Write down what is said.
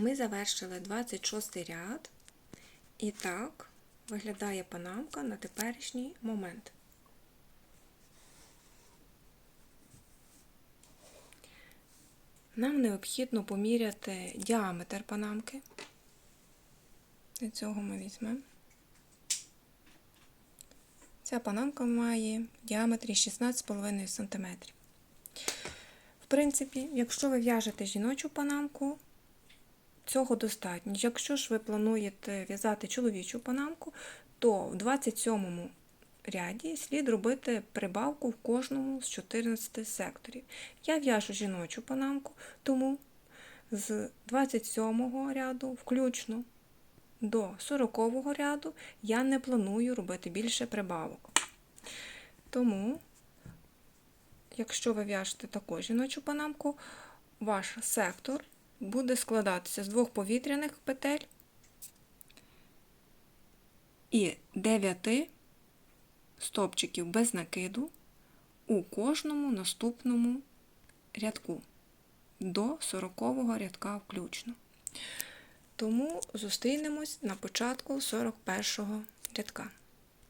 Ми завершили 26 ряд. І так виглядає панамка на теперішній момент. Нам необхідно поміряти діаметр панамки. Для цього ми візьмемо. Ця панамка має в діаметрі 16,5 см. В принципі, якщо ви в'яжете жіночу панамку, цього достатньо. Якщо ж ви плануєте в'язати чоловічу панамку, то в 27 ряді слід робити прибавку в кожному з 14 секторів. Я в'яжу жіночу панамку, тому з 27 ряду включно до 40 ряду я не планую робити більше прибавок. Тому, якщо ви в'яжете також жіночу панамку, ваш сектор буде складатися з двох повітряних петель і 9 стопчиків без накиду у кожному наступному рядку до 40 рядка включно. Тому зустрінемось на початку 41 рядка.